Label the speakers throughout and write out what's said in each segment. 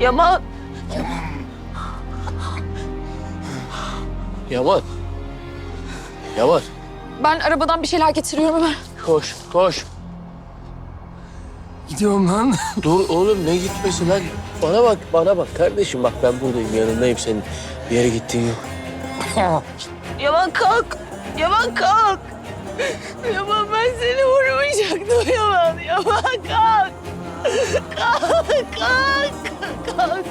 Speaker 1: Yaman.
Speaker 2: Yaman. Yaman.
Speaker 3: Ben arabadan bir şeyler getiriyorum hemen.
Speaker 2: Koş, koş.
Speaker 4: Gidiyorum lan.
Speaker 2: Dur oğlum ne gitmesi lan? Bana bak, bana bak kardeşim. Bak ben buradayım, yanındayım senin. Bir yere gittiğin yok.
Speaker 1: Yaman kalk. Yaman kalk. Yaman ben seni vurmayacaktım Yaman. Yaman kalk. Kalk, kalk, kalk,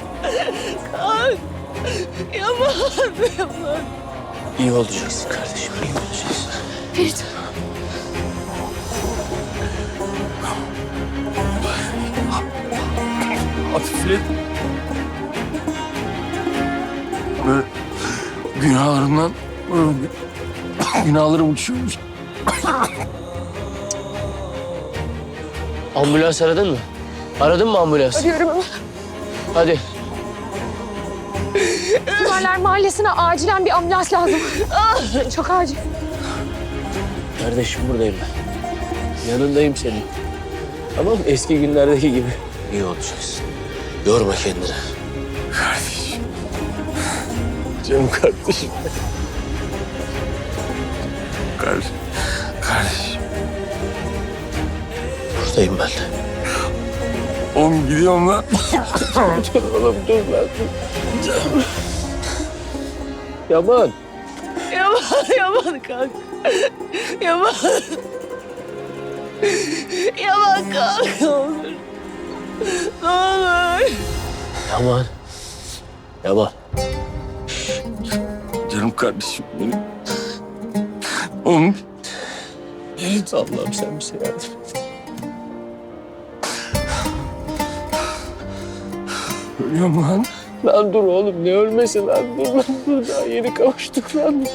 Speaker 1: kalk. Yaman, Yaman.
Speaker 2: İyi olacaksın kardeşim, iyi olacaksın.
Speaker 3: Ferit.
Speaker 4: Hafiflet. Böyle günahlarımdan günahlarım uçuyormuş.
Speaker 2: Ambulans aradın mı? Aradın mı ambulans?
Speaker 3: Arıyorum.
Speaker 2: Hadi.
Speaker 3: Sümerler Mahallesi'ne acilen bir ambulans lazım. Çok acil.
Speaker 2: Kardeşim buradayım ben. Yanındayım senin. Tamam mı? Eski günlerdeki gibi. İyi olacaksın. Yorma kendini.
Speaker 4: Kardeşim.
Speaker 2: Canım kardeşim.
Speaker 4: Kardeşim. Kardeşim.
Speaker 2: Buradayım ben de.
Speaker 4: Oğlum gidiyorum lan.
Speaker 2: Oğlum dur lan. Yaman.
Speaker 1: Yaman, Yaman kalk. Yaman. Yaman kalk ne olur. Ne olur.
Speaker 2: Yaman. Yaman.
Speaker 4: Canım kardeşim benim. Oğlum.
Speaker 2: Evet Allah'ım sen bize yardım
Speaker 4: Ölüyorum lan.
Speaker 2: Lan dur oğlum ne ölmesi lan dur lan dur daha yeni kavuştuk lan.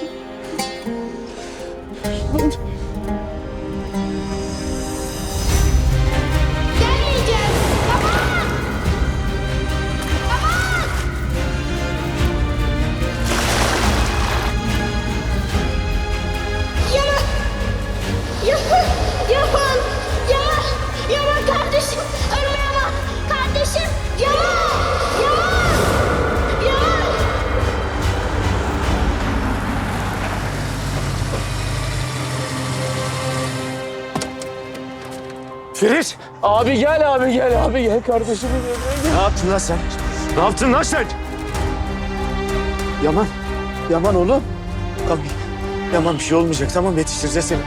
Speaker 2: Abi gel abi gel abi gel gel.
Speaker 4: Ne yaptın lan sen? Ne yaptın lan sen?
Speaker 5: Yaman. Yaman oğlum. Kalk. Yaman bir şey olmayacak tamam yetiştireceğiz seni.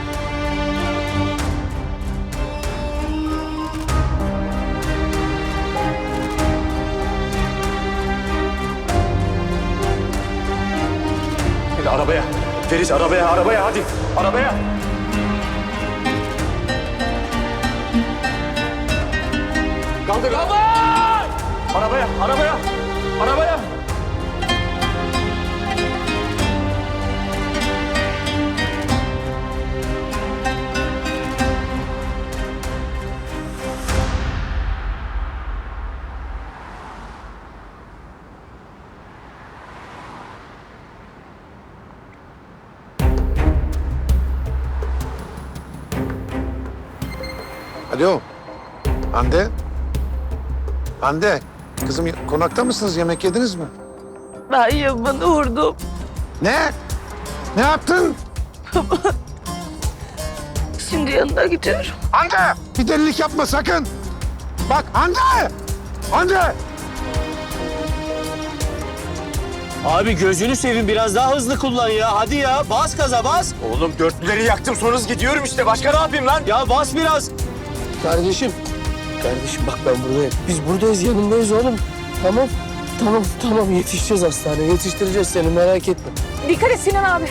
Speaker 5: Arabaya. Ferit arabaya arabaya hadi. Arabaya. Kaldır. Arabaya arabaya. Arabaya.
Speaker 6: Alo. Hande. Hande. Kızım konakta mısınız? Yemek yediniz mi?
Speaker 1: Ben Yaman'ı vurdum.
Speaker 6: Ne? Ne yaptın?
Speaker 1: Şimdi yanına gidiyorum.
Speaker 6: Hande! Bir delilik yapma sakın. Bak Hande! Hande!
Speaker 2: Abi gözünü seveyim biraz daha hızlı kullan ya. Hadi ya bas gaza bas.
Speaker 5: Oğlum dörtlüleri yaktım sonra gidiyorum işte. Başka ne yapayım lan?
Speaker 2: Ya bas biraz. Kardeşim. Kardeşim bak ben buradayım. Biz buradayız yanındayız oğlum. Tamam. Tamam tamam yetişeceğiz hastaneye. Yetiştireceğiz seni merak etme.
Speaker 3: Dikkat et Sinan abi.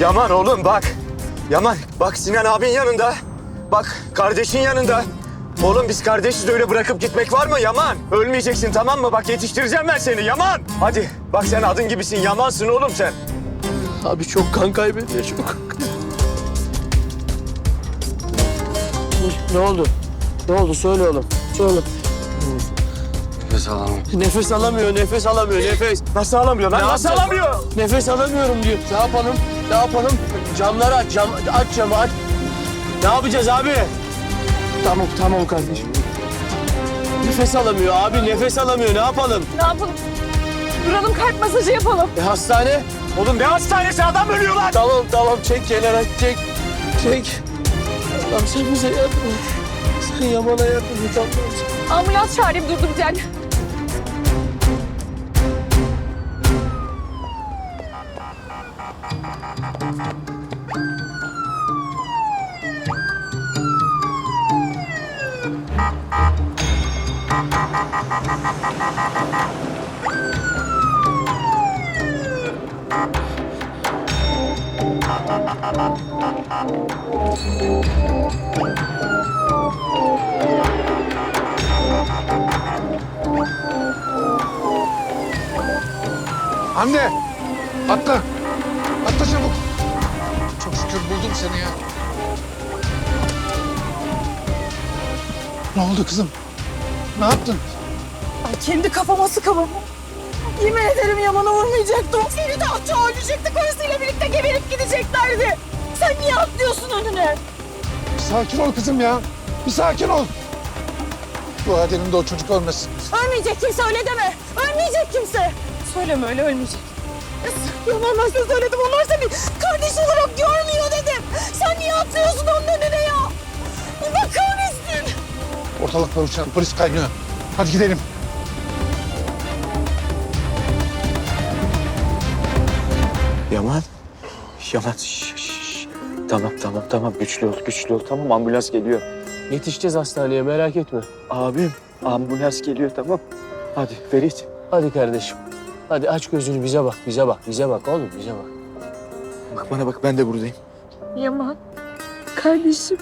Speaker 5: Yaman oğlum bak. Yaman bak Sinan abin yanında. Bak kardeşin yanında. Oğlum biz kardeşiz öyle bırakıp gitmek var mı Yaman? Ölmeyeceksin tamam mı? Bak yetiştireceğim ben seni Yaman. Hadi bak sen adın gibisin Yaman'sın oğlum sen.
Speaker 2: Abi çok kan kaybediyor çok. Ne oldu? Ne oldu? Söyle oğlum. Söyle.
Speaker 4: Nefes alamam.
Speaker 2: Nefes alamıyor, nefes alamıyor, nefes.
Speaker 5: Nasıl alamıyor lan?
Speaker 2: Ne
Speaker 5: Nasıl
Speaker 2: yapacağız?
Speaker 5: alamıyor?
Speaker 2: Nefes alamıyorum diyor. Ne yapalım? Ne yapalım? Camları aç, cam, aç camı aç. Ne yapacağız abi? Tamam, tamam kardeşim. Nefes alamıyor abi nefes alamıyor ne yapalım?
Speaker 3: Ne yapalım? Duralım kalp masajı yapalım.
Speaker 2: E, hastane?
Speaker 5: Oğlum ne hastanesi adam ölüyor lan.
Speaker 2: Tamam tamam çek kenara çek. Çek. Allah'ım sen bize yardım et. Sen Yaman'a yardım et Allah'ım.
Speaker 3: Ambulans çağırayım durduracak.
Speaker 6: Hande! Atla! Atla çabuk! Çok şükür buldum seni ya. Ne oldu kızım? Ne yaptın?
Speaker 1: Ay kendi kafama sıkamam. Yemin ederim Yaman'a vurmayacaktım. Feride atça ölecekti. Karısıyla birlikte geberip gideceklerdi. Sen niye atlıyorsun önüne?
Speaker 6: Bir sakin ol kızım ya. Bir sakin ol. Dua edelim de o çocuk ölmesin.
Speaker 1: Ölmeyecek kimse öyle deme. Ölmeyecek. Söyleme öyle ölmeyecek. Yaman ben söyledim. Onlar seni kardeş olarak görmüyor dedim. Sen niye atlıyorsun onun önüne ya? Allah kahretsin.
Speaker 6: Ortalık polis, polis kaynıyor. Hadi gidelim.
Speaker 5: Yaman. Yaman. şş, şş. Tamam tamam tamam güçlü ol güçlü ol tamam ambulans geliyor.
Speaker 2: Yetişeceğiz hastaneye merak etme.
Speaker 5: Abim ambulans geliyor tamam. Hadi Ferit.
Speaker 2: Hadi kardeşim. Hadi aç gözünü bize bak bize bak bize bak oğlum bize bak.
Speaker 5: Bak bana bak ben de buradayım.
Speaker 3: Yaman. Kardeşim.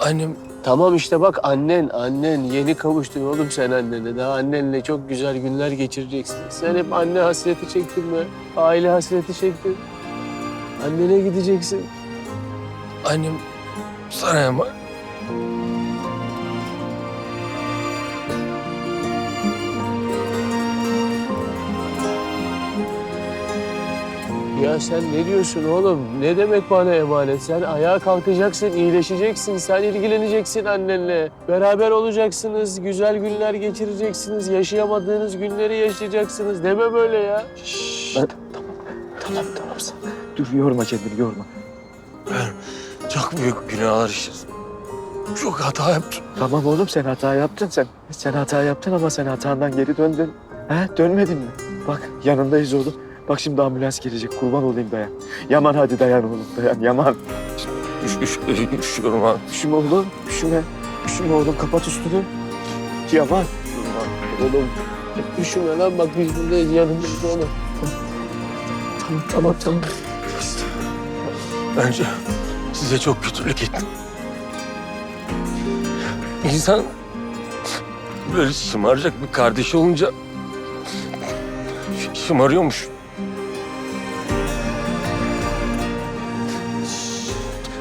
Speaker 2: Annem tamam işte bak annen annen yeni kavuştun oğlum sen annene. Daha annenle çok güzel günler geçireceksin. Sen hep anne hasreti çektin mi? Aile hasreti çektin. Annene gideceksin. Annem sana emanet. Ya sen ne diyorsun oğlum? Ne demek bana emanet? Sen ayağa kalkacaksın, iyileşeceksin, sen ilgileneceksin annenle. Beraber olacaksınız, güzel günler geçireceksiniz, yaşayamadığınız günleri yaşayacaksınız. Deme böyle ya.
Speaker 5: Ben, tamam tamam tamam sen. Dur yorma kendini yorma.
Speaker 2: Çok büyük günahlar işledim. Çok hata yaptım.
Speaker 5: Tamam oğlum sen hata yaptın sen. Sen hata yaptın ama sen hatandan geri döndün. He dönmedin mi? Bak yanındayız oğlum. Bak şimdi ambulans gelecek kurban olayım dayan. Yaman hadi dayan oğlum dayan Yaman.
Speaker 2: Üş, üş, üşüyorum ha.
Speaker 5: Üşüme oğlum üşüme. Üşüme oğlum kapat üstünü. Yaman.
Speaker 2: Oğlum üşüme lan bak biz buradayız yanındayız oğlum.
Speaker 5: Tamam tamam tamam.
Speaker 2: Bence size çok kötülük ettim. İnsan böyle şımaracak bir kardeşi olunca şımarıyormuş.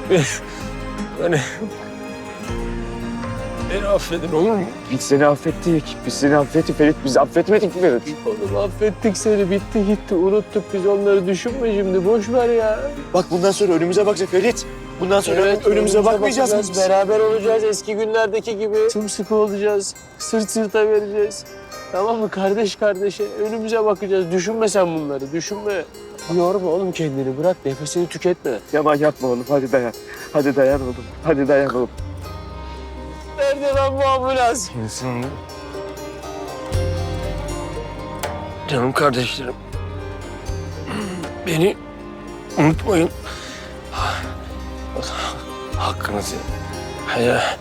Speaker 2: Beni, beni, beni affedin olur mu?
Speaker 5: Biz seni affettik. Biz seni affettik Ferit. Biz affetmedik mi Ferit?
Speaker 2: Oğlum affettik seni bitti gitti unuttuk biz onları düşünme şimdi boş ver ya.
Speaker 5: Bak bundan sonra önümüze bakacak Ferit. Bundan sonra önümüze bakmayacağız mı biz?
Speaker 2: Beraber olacağız eski günlerdeki gibi. Sımsıkı olacağız. Sırt sırta vereceğiz. Tamam mı? Kardeş kardeşe önümüze bakacağız. Düşünme sen bunları. Düşünme. Yorma oğlum kendini. Bırak nefesini tüketme.
Speaker 5: Yaman yapma oğlum. Hadi dayan. Hadi dayan oğlum. Hadi dayan oğlum.
Speaker 2: Nerede lan bu ambulans? Canım kardeşlerim. Beni unutmayın. Hakkınızı. Hayır.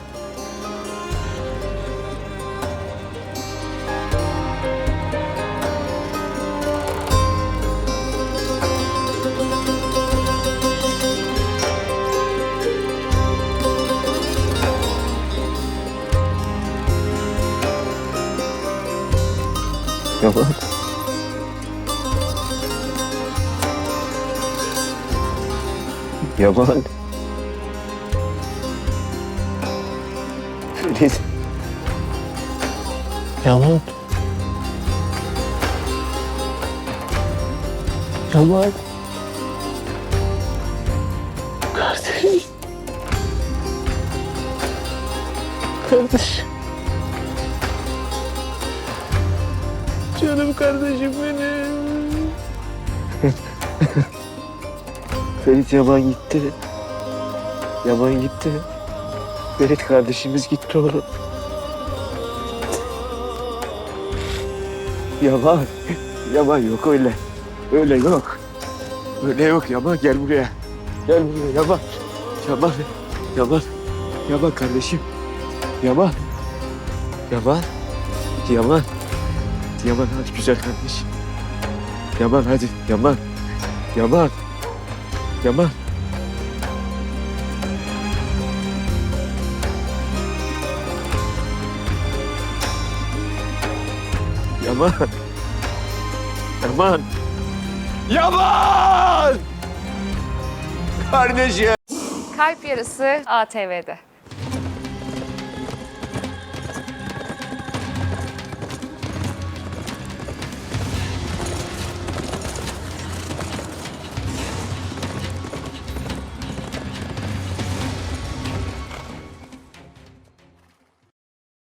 Speaker 5: Yaman. Yaman. Ferit.
Speaker 2: Yaman. Yaman. Kardeş.
Speaker 5: Kardeşim. Canım kardeşim benim. Ferit Yaman gitti. Yaman gitti. Ferit kardeşimiz gitti oğlum. Yaman. Yaman yok öyle. Öyle yok. Öyle yok Yaman gel buraya. Gel buraya Yaman. Yaman. Yaman. Yaman kardeşim. Yaman. Yaman. Yaman. Yaman hadi güzel kardeşim. Yaman hadi. Yaman. Yaman. Yaman. Yaman. Yaman. Yaman! Kardeşim.
Speaker 3: Kalp Yarısı ATV'de.